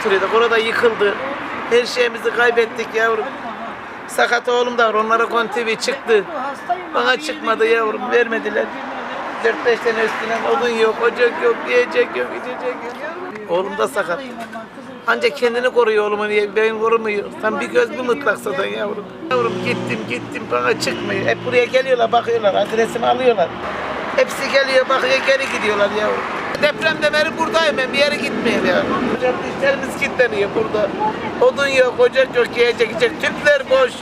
oturuyorduk. Orada yıkıldı. Her şeyimizi kaybettik yavrum. Sakat oğlum da var. Onlara kontivi çıktı. Bana çıkmadı yavrum. Vermediler. 4-5 tane üstüne odun yok, ocak yok, yiyecek yok, içecek yok. Oğlum da sakat. Ancak kendini koruyor oğlumu niye? Ben korumuyor. Sen bir göz bir mıtlak zaten yavrum. Yavrum gittim gittim bana çıkmıyor. Hep buraya geliyorlar bakıyorlar. Adresimi alıyorlar. Hepsi geliyor bakıyor geri gidiyorlar yavrum. Depremde beri buradayım ben bir yere gitmeyeyim ya. Hocam dişlerimiz kilitleniyor burada. Odun yok, ocak yok, yiyecek içecek. Tüpler boş.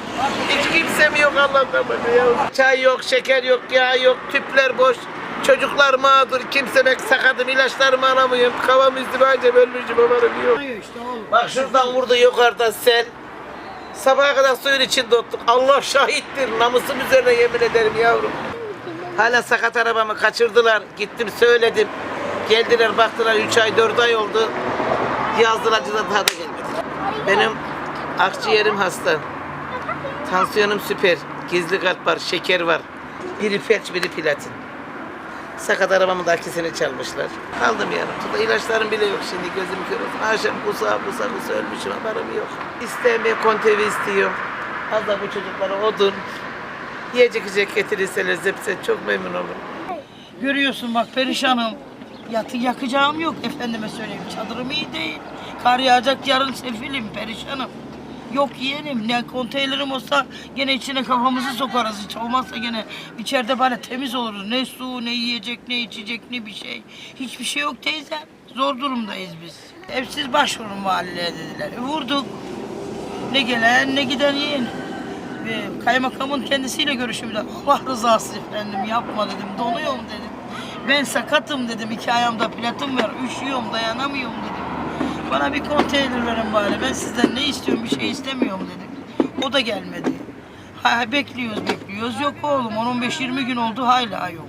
Hiç kimse mi yok Allah'tan başka ya. Çay yok, şeker yok, yağ yok, tüpler boş. Çocuklar mağdur, kimse bek sakatım, ilaçlarımı alamıyorum. Kavam üstüme ölmüşüm, haberim yok. Bak şuradan vurdu yukarıda sel. Sabaha kadar suyun içinde ottuk. Allah şahittir. Namusum üzerine yemin ederim yavrum. Hala sakat arabamı kaçırdılar. Gittim söyledim. Geldiler baktılar 3 ay 4 ay oldu. Yazdılar da daha da gelmediler. Benim akciğerim hasta. Tansiyonum süper. Gizli kalp var, şeker var. Biri felç, biri platin. Sakat arabamın da akisini çalmışlar. Aldım yarım. İlaçlarım bile yok şimdi gözüm kör olsun. Akşam kusa kusa kusa ölmüşüm haberim yok. İstemiyor kontevi istiyor. Az da bu çocuklara odun. Yiyecek içecek getirirseler zepse çok memnun olurum. Görüyorsun bak perişanım. Yatı yakacağım yok efendime söyleyeyim. Çadırım iyi değil. Kar yağacak yarın sefilim perişanım. Yok yeğenim ne konteynerim olsa gene içine kafamızı sokarız. Hiç olmazsa gene içeride böyle temiz oluruz. Ne su ne yiyecek ne içecek ne bir şey. Hiçbir şey yok teyzem. Zor durumdayız biz. Evsiz başvurun valiliğe dediler. E, vurduk. Ne gelen ne giden yeğenim. Ve kaymakamın kendisiyle görüşümde Allah rızası efendim yapma dedim donuyorum dedim. Ben sakatım dedim iki ayağımda platin var üşüyorum dayanamıyorum dedim. Bana bir konteyner verin bari ben sizden ne istiyorum bir şey istemiyorum dedim. O da gelmedi. Ha, bekliyoruz bekliyoruz yok oğlum 10-15-20 gün oldu hala yok.